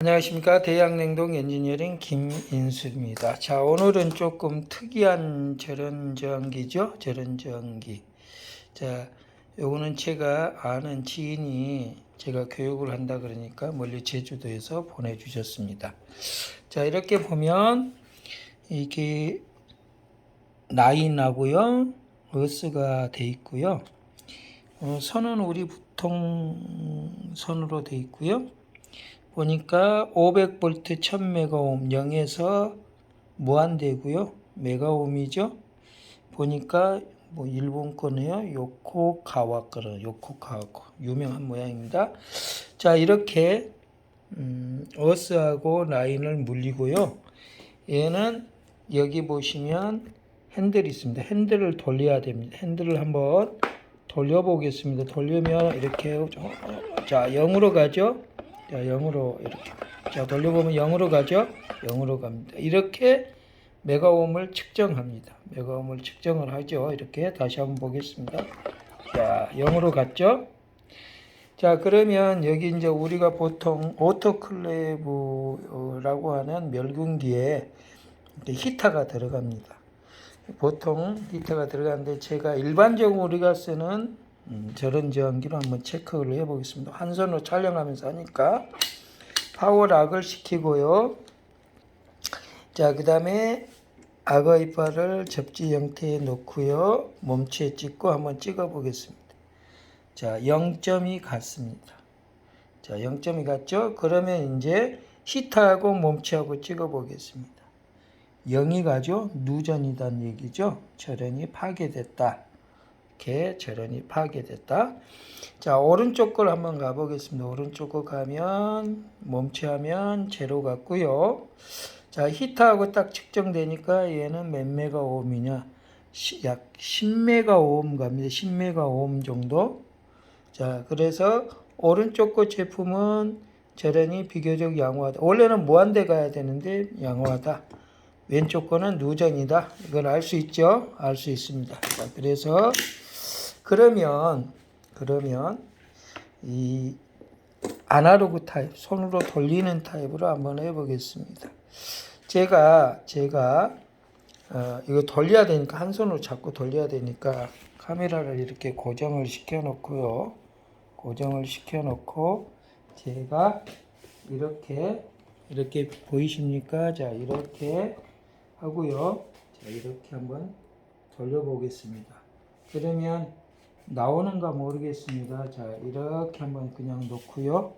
안녕하십니까 대양냉동 엔지니어링 김인수입니다. 자 오늘은 조금 특이한 절연전기죠 절연전기. 자 요거는 제가 아는 지인이 제가 교육을 한다 그러니까 멀리 제주도에서 보내주셨습니다. 자 이렇게 보면 이게 나인하고요 어스가 돼 있고요. 어, 선은 우리 보통 선으로 돼 있고요. 보니까 500V 1000메가옴 0에서 무한대고요. 메가옴이죠. 보니까 뭐 일본 거네요. 요코가와 거는 요코가와 거 유명한 모양입니다. 자 이렇게 음, 어스하고 라인을 물리고요. 얘는 여기 보시면 핸들이 있습니다. 핸들을 돌려야 됩니다. 핸들을 한번 돌려보겠습니다. 돌리면 이렇게 자 0으로 가죠. 자 0으로 이렇게 자 돌려보면 0으로 가죠. 0으로 갑니다. 이렇게 메가옴을 측정합니다. 메가옴을 측정을 하죠. 이렇게 다시 한번 보겠습니다. 자 0으로 갔죠. 자 그러면 여기 이제 우리가 보통 오토클레이브라고 하는 멸균기에 히터가 들어갑니다. 보통 히터가 들어가는데 제가 일반적으로 우리가 쓰는 음, 저런 저항기로 한번 체크를 해보겠습니다. 한 손으로 촬영하면서 하니까 파워락을 시키고요. 자, 그 다음에 악어 이빨을 접지 형태에 놓고요. 몸체에 찍고 한번 찍어 보겠습니다. 자, 0점이 같습니다. 자, 0점이 같죠? 그러면 이제 히터하고 몸체하고 찍어 보겠습니다. 0이 가죠? 누전이란 얘기죠. 절연이 파괴됐다. 이렇게 절연이 파괴됐다. 자, 오른쪽 걸 한번 가보겠습니다. 오른쪽 거 가면 몸체하면 제로 같고요. 자, 히터하고 딱 측정되니까 얘는 몇 메가? 시- 약 10메가 오음 갑니다. 10메가 오음 정도. 자, 그래서 오른쪽 거 제품은 절연이 비교적 양호하다. 원래는 무한대 가야 되는데 양호하다. 왼쪽 거는 누전이다. 이걸 알 수 있죠? 알 수 있습니다. 자, 그래서 그러면 그러면 이 아날로그 타입 손으로 돌리는 타입으로 한번 해보겠습니다. 제가 제가 어, 이거 돌려야 되니까 한 손으로 자꾸 돌려야 되니까 카메라를 이렇게 고정을 시켜 놓고요. 고정을 시켜 놓고 제가 이렇게 이렇게 보이십니까? 자 이렇게 하고요. 자 이렇게 한번 돌려보겠습니다. 그러면 나오는가 모르겠습니다. 자 이렇게 한번 그냥 놓고요.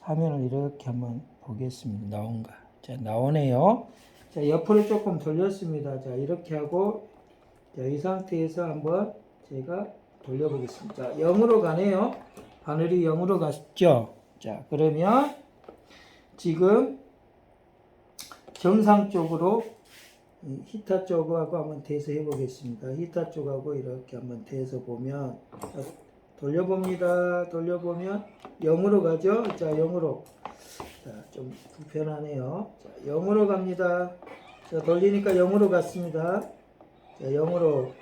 화면을 이렇게 한번 보겠습니다. 나온가? 자 나오네요. 자 옆으로 조금 돌렸습니다. 자 이렇게 하고 자, 이 상태에서 한번 제가 돌려보겠습니다. 자 0으로 가네요. 바늘이 0으로 갔죠. 자 그러면 지금 정상적으로 이 히타 쪽하고 한번 대서 해 보겠습니다. 히타 쪽하고 이렇게 한번 대서 보면 자, 돌려봅니다. 돌려보면 0으로 가죠. 자 0으로 자 좀 불편하네요. 자 0으로 갑니다. 자 돌리니까 0으로 갔습니다. 자 0으로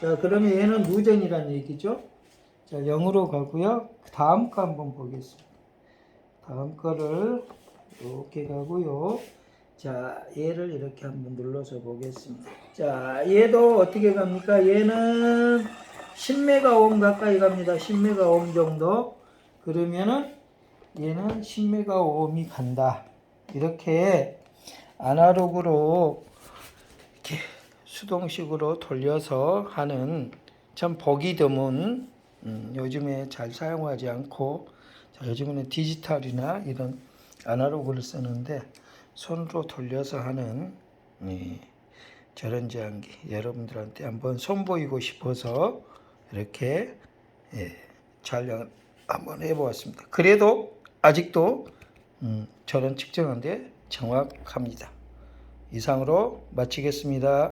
자 그러면 얘는 누전이란 얘기죠. 자 0으로 가고요. 다음 거 한번 보겠습니다. 다음 거를 이렇게 가고요. 자, 얘를 이렇게 한번 눌러서 보겠습니다. 자, 얘도 어떻게 갑니까? 얘는 10메가 옴 가까이 갑니다. 10메가 옴 정도. 그러면은 얘는 10메가 옴이 간다. 이렇게 아날로그로 이렇게 수동식으로 돌려서 하는 참 보기 드문 음, 요즘에 잘 사용하지 않고 자, 요즘에는 디지털이나 이런 아날로그를 쓰는데 손으로 돌려서 하는 이 저런 제한기 여러분들한테 한번 선보이고 싶어서 이렇게 예, 촬영을 한번 해보았습니다. 그래도 아직도 음, 저런 측정하는데 정확합니다. 이상으로 마치겠습니다.